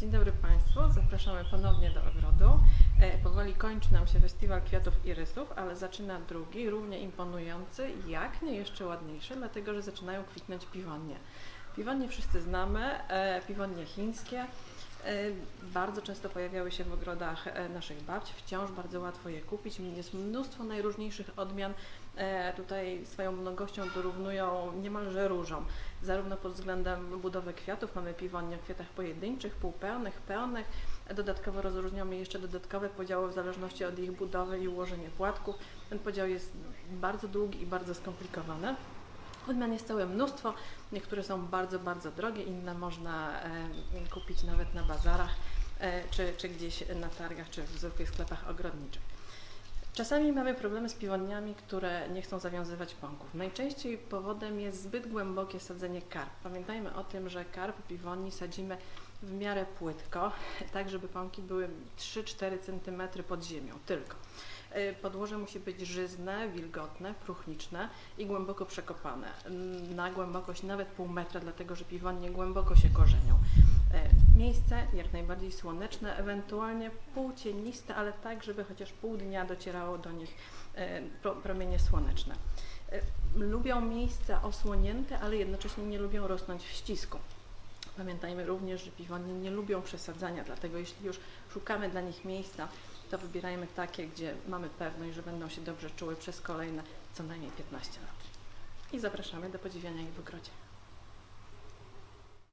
Dzień dobry Państwu, zapraszamy ponownie do ogrodu. E, Powoli kończy nam się festiwal kwiatów i rysów, ale zaczyna drugi, równie imponujący, jak nie jeszcze ładniejszy, dlatego że zaczynają kwitnąć piwonie. Piwonie wszyscy znamy, e, piwonie chińskie. e, Bardzo często pojawiały się w ogrodach e, naszych babci, wciąż bardzo łatwo je kupić. Jest mnóstwo najróżniejszych odmian. Tutaj swoją mnogością dorównują niemalże różom zarówno pod względem budowy kwiatów, mamy piwonie w kwiatach pojedynczych, półpełnych, pełnych. Dodatkowo rozróżniamy jeszcze dodatkowe podziały w zależności od ich budowy i ułożenia płatków. Ten podział jest bardzo długi i bardzo skomplikowany. Odmian jest całe mnóstwo, niektóre są bardzo, bardzo drogie, inne można e, kupić nawet na bazarach, e, czy, czy gdzieś na targach, czy w zwykłych sklepach ogrodniczych. Czasami mamy problemy z piwoniami, które nie chcą zawiązywać pąków. Najczęściej powodem jest zbyt głębokie sadzenie karp. Pamiętajmy o tym, że karp piwoni sadzimy w miarę płytko, tak żeby pąki były 3-4 cm pod ziemią tylko. Y, Podłoże musi być żyzne, wilgotne, próchniczne i głęboko przekopane. Mm, Na głębokość nawet pół metra, dlatego że piwonie głęboko się korzenią. E, Miejsce jak najbardziej słoneczne, ewentualnie półcieniste, ale tak, żeby chociaż pół dnia docierało do nich pro- promienie słoneczne. Lubią miejsca osłonięte, ale jednocześnie nie lubią rosnąć w ścisku. Pamiętajmy również, że piwonie nie lubią przesadzania, dlatego jeśli już szukamy dla nich miejsca, to wybierajmy takie, gdzie mamy pewność, że będą się dobrze czuły przez kolejne co najmniej 15 lat. I zapraszamy do podziwiania ich w ogrodzie.